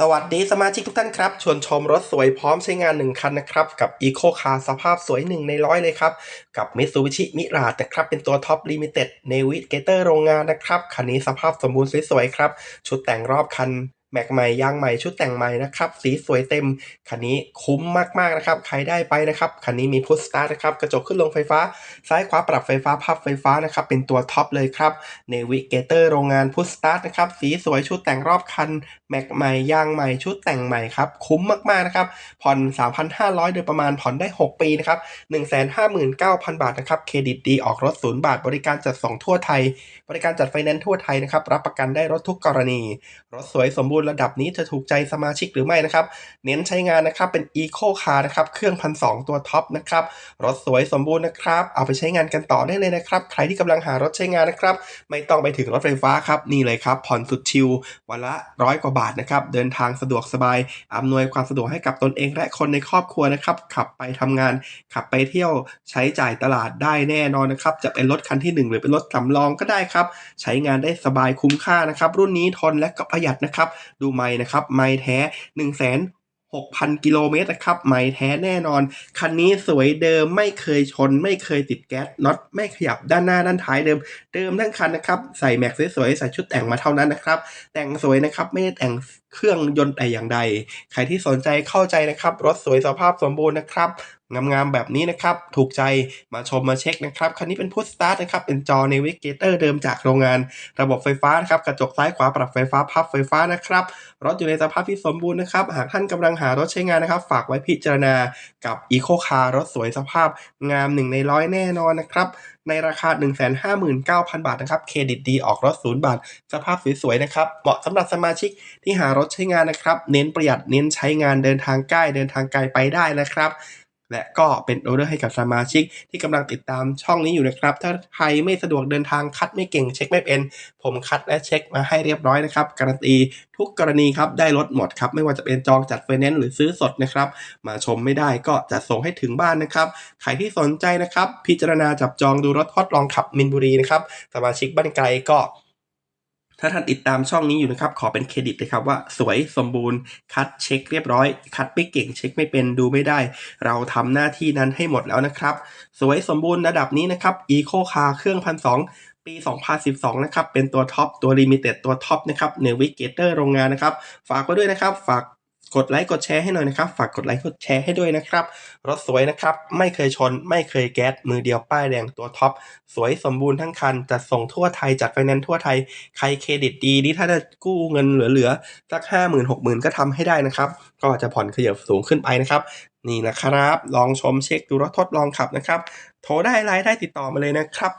สวัสดีสมาชิกทุกท่านครับ ชวนชมรถสวยพร้อมใช้งาน 1 คันนะครับ กับ Eco Car สภาพสวย 1 ในร้อยเลยครับ กับ Mitsubishi Mirage นะครับ เป็นตัว Top Limited Navigator โรงงานนะครับ คันนี้สภาพสมบูรณ์สวยๆครับ ชุดแต่งรอบคัน แม็กใหม่ยางใหม่ชุดแต่งใหม่นะครับ สีสวยเต็ม คันนี้คุ้มมากๆนะครับ ใครได้ไปนะครับ คันนี้มีพุชสตาร์นะครับ กระจกขึ้นลงไฟฟ้า ซ้ายขวาปรับไฟฟ้าพับไฟฟ้านะครับ เป็นตัวท็อปเลยครับ Navigator โรงงานพุชสตาร์นะครับ สีสวยชุดแต่งรอบคัน แม็กใหม่ยางใหม่ชุดแต่งใหม่ครับ คุ้มมากๆนะครับ ผ่อน 3,500 โดยประมาณ ผ่อนได้ 6 ปีนะครับ 159,000 บาทนะครับ เครดิตดีออกรถ 0 บาท บริการจัดส่งทั่วไทย บริการจัดไฟแนนซ์ทั่วไทยนะครับ รับประกันได้รถทุกกรณี รถสวยสมบูรณ์ระดับนี้จะถูกใจสมาชิกหรือไม่นะครับ เน้นใช้งานนะครับเป็น Eco Car นะครับ เครื่องพันสตัวท็อปนะครับ รถสวยสมบูรณ์นะครับ เอาไปใช้งานกันต่อได้เลยนะครับ ใครที่กำลังหารถใช้งานนะครับ ไม่ต้องไปถึงรถไฟฟ้าครับ นี่เลยครับ ผ่อนสุดชิลวันละร้อยกว่าบาทนะครับ เดินทางสะดวกสบาย อำนวยความสะดวกให้กับตนเองและคนในครอบครัวนะครับ ขับไปทำงาน ขับไปเที่ยว ใช้จ่ายตลาดได้แน่นอนนะครับ จะเป็นรถคันที่ 1 หรือเป็นรถสำรองก็ได้ครับ ใช้งานได้สบายคุ้มค่านะครับ รุ่นนี้ทนและก็ประหยัดนะครับดูไม้นะครับไม้แท้1 6 0 0 0 กิโลเมตรนะครับไม้แท้แน่นอน คันนี้สวยเดิมไม่เคยชน ไม่เคยติดแก๊สน็อตไม่ขยับด้านหน้าด้านท้ายเดิม เดิมทั้งคันนะครับ ใส่แม็กสวยๆใส่ชุดแต่งมาเท่านั้นนะครับ แต่งสวยนะครับไม่ได้แต่งเครื่องยนต์แต่อย่างใด ใครที่สนใจเข้าใจนะครับ รถสวยสภาพสมบูรณ์นะครับ งามๆแบบนี้นะครับ ถูกใจมาชมมาเช็คนะครับ คันนี้เป็นพุทสตาร์ทนะครับ เป็นจอ Navigator เดิมจากโรงงาน ระบบไฟฟ้านะครับ กระจกซ้ายขวาปรับไฟฟ้าพับไฟฟ้านะครับ รถอยู่ในสภาพที่สมบูรณ์นะครับ หากท่านกำลังหารถใช้งานนะครับ ฝากไว้พิจารณากับ Eco Car รถสวยสภาพงามหนึ่งในร้อยแน่นอนนะครับ ในราคา 159,000 บาทนะครับ เครดิตดีออกรถ0บาท สภาพสวยๆนะครับ เหมาะสำหรับสมาชิกที่หารถใช้งานนะครับ เน้นประหยัด เน้นใช้งานเดินทางใกล้เดินทางไกลไปได้นะครับ และก็เป็นออเดอร์ให้กับสมาชิกที่กำลังติดตามช่องนี้อยู่นะครับ ถ้าใครไม่สะดวกเดินทางคัดไม่เก่งเช็คไม่เป็น ผมคัดและเช็คมาให้เรียบร้อยนะครับ การันตีทุกกรณีครับได้รถหมดครับ ไม่ว่าจะเป็นจองจัดไฟแนนซ์หรือซื้อสดนะครับ มาชมไม่ได้ก็จะส่งให้ถึงบ้านนะครับ ใครที่สนใจนะครับ พิจารณาจับจองดูรถทดลองขับมินบุรีนะครับ สมาชิกบ้านไกลก็ ถ้าท่านติดตามช่องนี้อยู่นะครับ ขอเป็นเครดิตเลยครับว่าสวยสมบูรณ์ คัดเช็คเรียบร้อย คัดไม่เก่งเช็คไม่เป็นดูไม่ได้ เราทำหน้าที่นั้นให้หมดแล้วนะครับ สวยสมบูรณ์ระดับนี้นะครับ Eco Car เครื่องพันสองปี 2012 นะครับ เป็นตัวท็อป ตัวลิมิเต็ด ตัวท็อปนะครับเนวิเกเตอร์โรงงานนะครับ ฝากไว้ด้วยนะครับ ฝาก กดไลค์กดแชร์ให้หน่อยนะครับ ฝากกดไลค์กดแชร์ให้ด้วยนะครับ รถสวยนะครับ ไม่เคยชน ไม่เคยแก๊ส มือเดียวป้ายแดงตัวท็อป สวยสมบูรณ์ทั้งคัน จัดส่งทั่วไทย จัดไฟแนนซ์ทั่วไทย ใครเครดิตดีนี่ถ้าจะกู้เงินเหลือๆ สักห้าหมื่นหกหมื่นก็ทำให้ได้นะครับ ก็จะผ่อนขยับสูงขึ้นไปนะครับ นี่นะครับ ลองชมเช็คดูรถทดลองขับนะครับ โทรได้ไลน์ได้ติดต่อมาเลยนะครับ